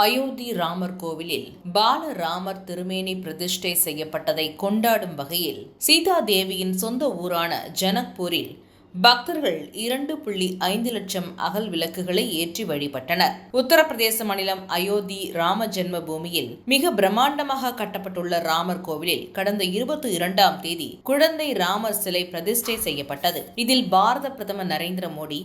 அயோத்தி ராமர் கோவிலில் பாலராமர் திருமேனி பிரதிஷ்டை செய்யப்பட்டதை கொண்டாடும் வகையில் சீதா தேவியின் சொந்த ஊரான ஜனக்பூரில் பக்தர்கள் இரண்டு புள்ளி ஐந்து லட்சம் அகல் விளக்குகளை ஏற்றி வழிபட்டனர். உத்தரப்பிரதேச மாநிலம் அயோத்தி ராம ஜென்ம பூமியில் மிக பிரம்மாண்டமாக கட்டப்பட்டுள்ள ராமர் கோவிலில் கடந்த இருபத்தி இரண்டாம் தேதி குழந்தை ராமர் சிலை பிரதிஷ்டை செய்யப்பட்டது. இதில் பாரத பிரதமர் நரேந்திர மோடி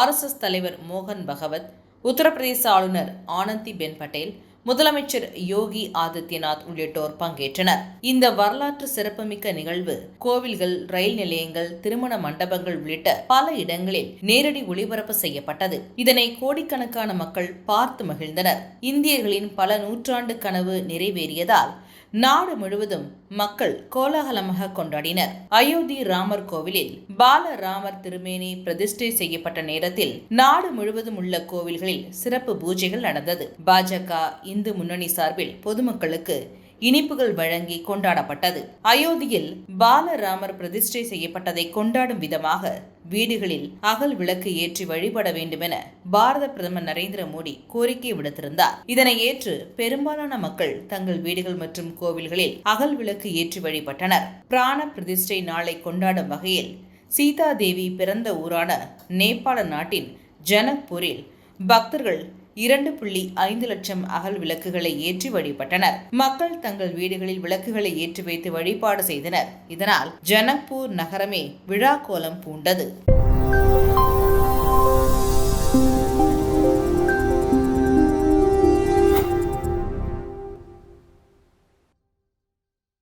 ஆர்எஸ்எஸ் தலைவர் மோகன் பகவத் உத்தரப்பிரதேச ஆளுநர் ஆனந்தி பென் பட்டேல் முதலமைச்சர் யோகி ஆதித்யநாத் உள்ளிட்டோர் பங்கேற்றனர். இந்த வரலாற்று சிறப்புமிக்க நிகழ்வு கோவில்கள் ரயில் நிலையங்கள் திருமண மண்டபங்கள் உள்ளிட்ட பல இடங்களில் நேரடி ஒளிபரப்பு செய்யப்பட்டது. இதனை கோடிக்கணக்கான மக்கள் பார்த்து மகிழ்ந்தனர். இந்தியர்களின் பல நூற்றாண்டு கனவு நிறைவேறியதால் நாடு முழுவதும் மக்கள் கோலாகலமாக கொண்டாடினர். அயோத்தி ராமர் கோவிலில் பாலராமர் திருமேனி பிரதிஷ்டை செய்யப்பட்ட நேரத்தில் நாடு முழுவதும் உள்ள கோவில்களில் சிறப்பு பூஜைகள் நடந்தது. பாஜக இந்து முன்னணி சார்பில் பொதுமக்களுக்கு இனிப்புகள் வழங்கி கொண்டாடப்பட்டது. அயோத்தியில் பாலராமர் பிரதிஷ்டை செய்யப்பட்டதை கொண்டாடும் விதமாக வீடுகளில் அகல் விளக்கு ஏற்றி வழிபட வேண்டுமென பாரத பிரதமர் நரேந்திர மோடி கோரிக்கை விடுத்திருந்தார். இதனை ஏற்று பெரும்பாலான மக்கள் தங்கள் வீடுகள் மற்றும் கோவில்களில் அகல் விளக்கு ஏற்றி வழிபட்டனர். பிராண பிரதிஷ்டை நாளை கொண்டாடும் வகையில் சீதா தேவி பிறந்த ஊரான நேபாள நாட்டின் ஜனக்பூரில் பக்தர்கள் இரண்டு புள்ளி ஐந்து லட்சம் அகல் விளக்குகளை ஏற்றி வழிபட்டனர். மக்கள் தங்கள் வீடுகளில் விளக்குகளை ஏற்றி வைத்து வழிபாடு செய்தனர். இதனால் ஜனக்பூர் நகரமே விழா கோலம் பூண்டது.